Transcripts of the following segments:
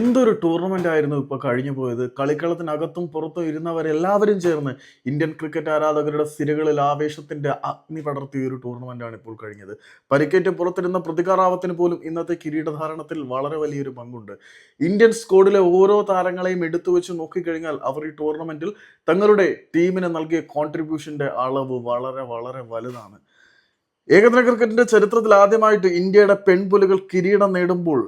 എന്തൊരു ടൂർണമെന്റ് ആയിരുന്നു ഇപ്പൊ കഴിഞ്ഞു പോയത്? കളിക്കളത്തിനകത്തും പുറത്തും ഇരുന്നവരെല്ലാവരും ചേർന്ന് ഇന്ത്യൻ ക്രിക്കറ്റ് ആരാധകരുടെ സിരകളിൽ ആവേശത്തിന്റെ അഗ്നി പടർത്തിയ ഒരു ടൂർണമെന്റാണ് ഇപ്പോൾ കഴിഞ്ഞത്. പരിക്കേറ്റ് പുറത്തിരുന്ന പ്രതികാറാവത്തിന് പോലും ഇന്നത്തെ കിരീടധാരണത്തിൽ വളരെ വലിയൊരു പങ്കുണ്ട്. ഇന്ത്യൻ സ്കോഡിലെ ഓരോ താരങ്ങളെയും എടുത്തു വെച്ച് നോക്കിക്കഴിഞ്ഞാൽ അവർ ഈ ടൂർണമെന്റിൽ തങ്ങളുടെ ടീമിന് നൽകിയ കോൺട്രിബ്യൂഷന്റെ അളവ് വളരെ വളരെ വലുതാണ്. ഏകദിന ക്രിക്കറ്റിന്റെ ചരിത്രത്തിൽ ആദ്യമായിട്ട് ഇന്ത്യയുടെ പെൺപുലികൾ കിരീടം നേടുമ്പോൾ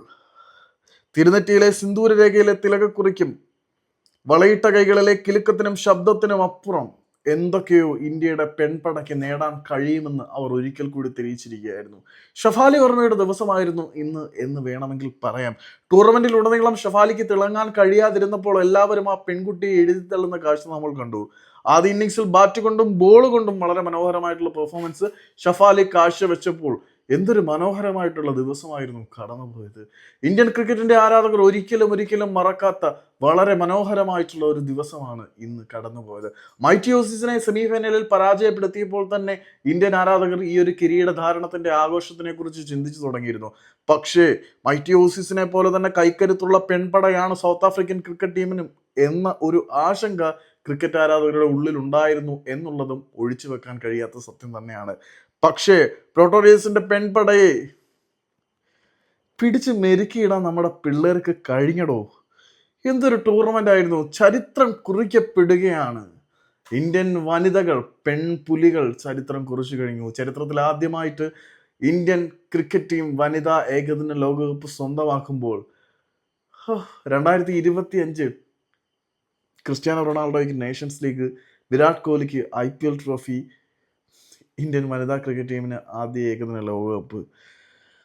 തിരുനെറ്റിയിലെ സിന്ദൂര രേഖയിലെ തിലകക്കുറിക്കും വളയിട്ട കൈകളിലെ കിലുക്കത്തിനും ശബ്ദത്തിനും അപ്പുറം എന്തൊക്കെയോ ഇന്ത്യയുടെ പെൺപടയ്ക്ക് നേടാൻ കഴിയുമെന്ന് അവർ ഒരിക്കൽ കൂടി തെളിയിച്ചിരിക്കുകയായിരുന്നു. ഷഫാലി വർമ്മയുടെ ദിവസമായിരുന്നു ഇന്ന് എന്ന് വേണമെങ്കിൽ പറയാം. ടൂർണമെന്റിൽ ഉടനീളം ഷഫാലിക്ക് തിളങ്ങാൻ കഴിയാതിരുന്നപ്പോൾ എല്ലാവരും ആ പെൺകുട്ടിയെ എഴുതി തള്ളുന്ന കാഴ്ച നമ്മൾ കണ്ടു. ആദ്യ ഇന്നിങ്സിൽ ബാറ്റ് കൊണ്ടും ബോൾ കൊണ്ടും വളരെ മനോഹരമായിട്ടുള്ള പെർഫോമൻസ് ഷഫാലി കാഴ്ചവെച്ചപ്പോൾ എന്തൊരു മനോഹരമായിട്ടുള്ള ദിവസമായിരുന്നു കടന്നുപോയത് ഇന്ത്യൻ ക്രിക്കറ്റിന്റെ ആരാധകർ ഒരിക്കലും ഒരിക്കലും മറക്കാത്ത വളരെ മനോഹരമായിട്ടുള്ള ഒരു ദിവസമാണ് ഇന്ന് കടന്നുപോയത് മൈറ്റി ഓസീസിനെ സെമി ഫൈനലിൽ പരാജയപ്പെടുത്തിയപ്പോൾ തന്നെ ഇന്ത്യൻ ആരാധകർ ഈ ഒരു കിരീട ധാരണത്തിന്റെ ആഘോഷത്തിനെ കുറിച്ച് ചിന്തിച്ചു തുടങ്ങിയിരുന്നു. പക്ഷേ മൈറ്റിയോസിസിനെ പോലെ തന്നെ കൈക്കരുത്തുള്ള പെൺപടയാണ് സൗത്ത് ആഫ്രിക്കൻ ക്രിക്കറ്റ് ടീമിനും എന്ന ഒരു ആശങ്ക ക്രിക്കറ്റ് ആരാധകരുടെ ഉള്ളിലുണ്ടായിരുന്നു എന്നുള്ളതും ഒഴിച്ചു വെക്കാൻ കഴിയാത്ത സത്യം തന്നെയാണ്. പക്ഷേ പ്രോട്ടോറിയസിന്റെ പെൺപടയെ പിടിച്ച് മെരുക്കിയിടാൻ നമ്മുടെ പിള്ളേർക്ക് കഴിഞ്ഞടോ? എന്തൊരു ടൂർണമെന്റ് ആയിരുന്നു. ചരിത്രം കുറിക്കപ്പെടുകയാണ്. ഇന്ത്യൻ വനിതകൾ പെൺപുലികൾ ചരിത്രം കുറിച്ചു കഴിഞ്ഞു. ചരിത്രത്തിൽ ആദ്യമായിട്ട് ഇന്ത്യൻ ക്രിക്കറ്റ് ടീം വനിതാ ഏകദിന ലോകകപ്പ് സ്വന്തമാക്കുമ്പോൾ രണ്ടായിരത്തി ഇരുപത്തി അഞ്ച് ക്രിസ്ത്യാനോ റൊണാൾഡോയ്ക്ക് Nations league Virat കോഹ്ലിക്ക് I P L trophy Indian വനിതാ ക്രിക്കറ്റ് ടീമിന് ആദ്യ ഏകദിന ലോകകപ്പ്.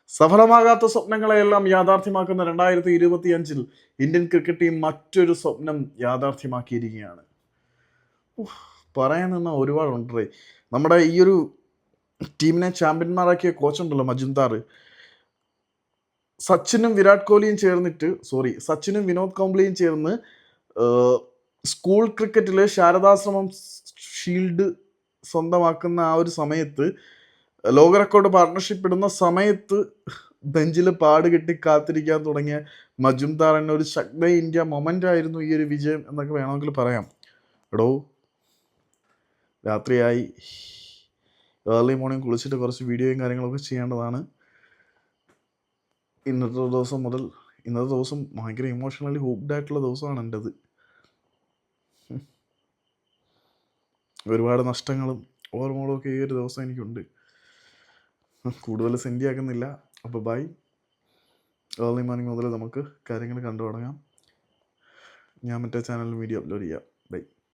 സഫലമാകാത്ത സ്വപ്നങ്ങളെയെല്ലാം യാഥാർത്ഥ്യമാക്കുന്ന രണ്ടായിരത്തി ഇരുപത്തി അഞ്ചിൽ ഇന്ത്യൻ ക്രിക്കറ്റ് ടീം മറ്റൊരു സ്വപ്നം യാഥാർത്ഥ്യമാക്കിയിരിക്കുകയാണ്. പറയാൻ നിന്ന ഒരുപാടുണ്ടേ നമ്മുടെ ഈ ഒരു ടീമിനെ ചാമ്പ്യന്മാരാക്കിയ കോച്ചുണ്ടല്ലോ മജുംദാർ. സച്ചിനും വിരാട് കോഹ്ലിയും ചേർന്നിട്ട് സോറി സച്ചിനും വിനോദ് കോംബ്ലിയും ചേർന്ന് സ്കൂൾ ക്രിക്കറ്റിൽ ശാരദാശ്രമം ഷീൽഡ് സ്വന്തമാക്കുന്ന ആ ഒരു സമയത്ത് ലോക റെക്കോർഡ് പാർട്ണർഷിപ്പ് ഇടുന്ന സമയത്ത് ബെഞ്ചിൽ പാട് കെട്ടി കാത്തിരിക്കാൻ തുടങ്ങിയ മജുംദാർ എന്ന ഒരു ശക്ത ഇന്ത്യ മൊമെന്റ് ആയിരുന്നു ഈ ഒരു വിജയം എന്നൊക്കെ വേണമെങ്കിൽ പറയാം. എടോ രാത്രിയായി. ഏർലി മോർണിംഗ് കുളിച്ചിട്ട് കുറച്ച് വീഡിയോയും കാര്യങ്ങളൊക്കെ ചെയ്യേണ്ടതാണ്. ഇന്നത്തെ ദിവസം മുതൽ ഇന്നത്തെ ദിവസം ഭയങ്കര ഇമോഷണലി ഹൂപ്ഡ് ആയിട്ടുള്ള ദിവസമാണ് എന്റെത് ഒരുപാട് നഷ്ടങ്ങളും ഓർമ്മകളും ഒക്കെ ഈ ഒരു ദിവസം എനിക്കുണ്ട്. കൂടുതൽ സെൻഡ് ആക്കുന്നില്ല അപ്പോൾ ബൈ. ഏർലി മോർണിംഗ് മുതൽ നമുക്ക് കാര്യങ്ങൾ കണ്ടു തുടങ്ങാം ഞാൻ മറ്റേ ചാനലിൽ വീഡിയോ അപ്ലോഡ് ചെയ്യാം. ബൈ.